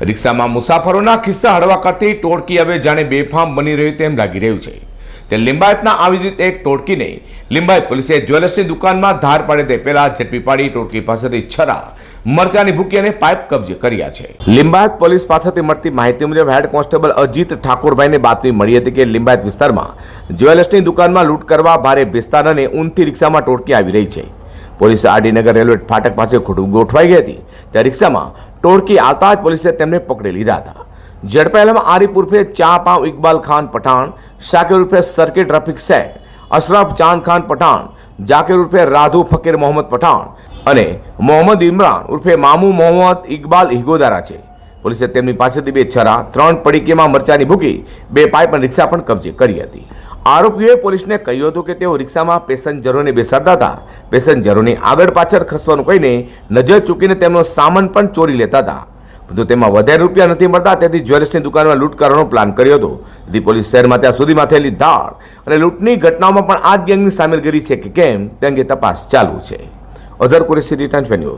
રિક્ષામાં મુસાફરોના ખિસ્સા હળવા કરતી ટોળકી હવે જાણે બેફામ બની રહ્યું તેમ લાગી રહ્યું છે. તે લિંબાયતના આવી રીતે એક ટોળકીને લિંબાયત પોલીસે જ્વેલર્સની દુકાનમાં ધાર પાડે તે પહેલા ઝડપી પાડી ટોળકી પાસેથી છરા, મરચાની ભૂકી અને પાઇપ કબજે કર્યા છે. લિંબાયત પોલીસ પાસેથી મળતી માહિતી મુજબ હેડ કોન્સ્ટેબલ અજીત ઠાકોરભાઈને બાતમી મળી હતી કે લિંબાયત વિસ્તારમાં જ્વેલર્સની દુકાનમાં લૂંટ કરવા ભારે વિસ્તાર અને ઊનથી રિક્ષામાં ટોળકી આવી રહી છે. પોલીસે આરડીનગર રેલવે ફાટક પાસે ખોટું ગોઠવાઈ ગઈ હતી. ત્યાં રિક્ષામાં ટોળકી આવતા જ પોલીસે તેમને પકડી લીધા હતા. ઝડપાયેલામાં આરીફ ઉર્ફે ચા પાવ ઇકબાલ ખાન પઠાણ, શાકિર ઉર્ફે સર્કિટ રફીક શેખ, અશરફ ચાંદ ખાન પઠાણ, જાકિર ઉર્ફે રાધુ ફકીર મોહમ્મદ પઠાણ અને મોહમ્મદ ઇમરાન ઉર્ફે મામુ મોહમ્મદ ઇકબાલ હિગોદારા છે. પોલીસે તેમની પાસેથી બે છરા, ત્રણ પડીકીમાં મરચાની ભૂકી, બે પાઇપ અને રિક્ષા પણ કબજે કરી હતી. આરોપીઓએ પોલીસને કહ્યું હતું કે તેઓ રિક્ષામાં પેસેન્જરોને બેસાડતા હતા. પેસેન્જરોની આગળ પાછળ ખસવાનું કહીને નજર ચૂકીને તેમનો સામાન પણ ચોરી લેતા હતા. પરંતુ તેમાં વધારે રૂપિયા નથી મળતા, તેથી જ્વેલર્સની દુકાનમાં લૂંટ કરવાનો પ્લાન કર્યો હતો. તેથી પોલીસ શહેરમાં ત્યાં સુધીમાં થયેલી ધાડ અને લૂંટની ઘટનાઓમાં પણ આ ગેંગની સામેલગીરી છે કે કેમ તે અંગે તપાસ ચાલુ છે. Azhar Qureshi return news.